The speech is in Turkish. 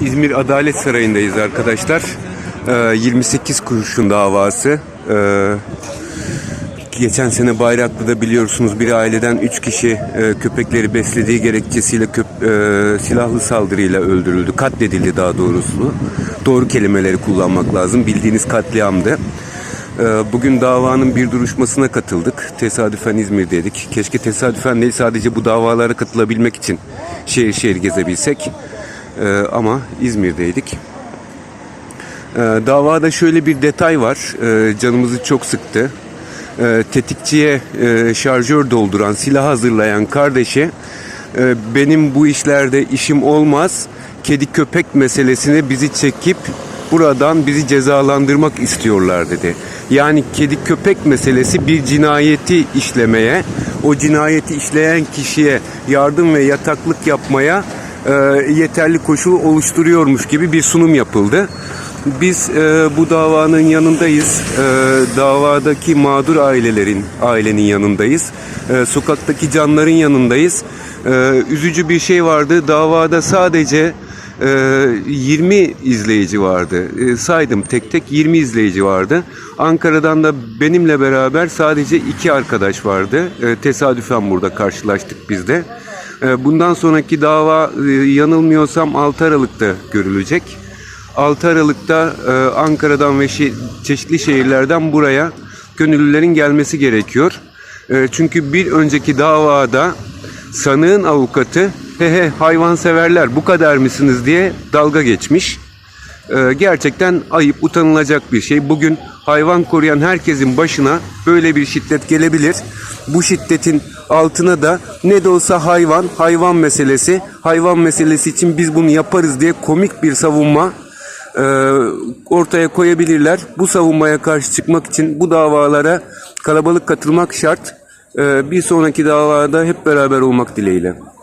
İzmir Adalet Sarayı'ndayız arkadaşlar. Ee, 28 kuruşun davası. Ee, geçen sene Bayraklı'da biliyorsunuz bir aileden 3 kişi e, köpekleri beslediği gerekçesiyle köp- e, silahlı saldırıyla öldürüldü. Katledildi daha doğrusu. Doğru kelimeleri kullanmak lazım. Bildiğiniz katliamdı. Ee, Bugün davanın bir duruşmasına katıldık. Tesadüfen İzmir'deydik. Keşke tesadüfen değil sadece bu davalara katılabilmek için şehir şehir gezebilsek. Ee, ama İzmir'deydik. Ee, davada şöyle bir detay var. Ee, canımızı çok sıktı. Ee, tetikçiye e, şarjör dolduran, silah hazırlayan kardeşe e, benim bu işlerde işim olmaz. Kedi köpek meselesine bizi çekip buradan bizi cezalandırmak istiyorlar dedi. Yani kedi köpek meselesi bir cinayeti işlemeye, o cinayeti işleyen kişiye yardım ve yataklık yapmaya e, yeterli koşul oluşturuyormuş gibi bir sunum yapıldı. Biz e, bu davanın yanındayız. E, davadaki mağdur ailelerin, ailenin yanındayız. E, sokaktaki canların yanındayız. E, üzücü bir şey vardı. Davada sadece e, 20 izleyici vardı. E, saydım tek tek 20 izleyici vardı. Ankara'dan da benimle beraber sadece iki arkadaş vardı. E, tesadüfen burada karşılaştık biz de. E, bundan sonraki dava e, yanılmıyorsam 6 Aralık'ta görülecek. 6 Aralık'ta e, Ankara'dan ve çeşitli şehirlerden buraya gönüllülerin gelmesi gerekiyor. E, çünkü bir önceki davada sanığın avukatı he he hayvanseverler bu kadar mısınız diye dalga geçmiş. E, gerçekten ayıp utanılacak bir şey. Bugün hayvan koruyan herkesin başına böyle bir şiddet gelebilir. Bu şiddetin altına da ne de olsa hayvan, hayvan meselesi, hayvan meselesi için biz bunu yaparız diye komik bir savunma e, ortaya koyabilirler. Bu savunmaya karşı çıkmak için bu davalara kalabalık katılmak şart. E, bir sonraki davada hep beraber olmak dileğiyle.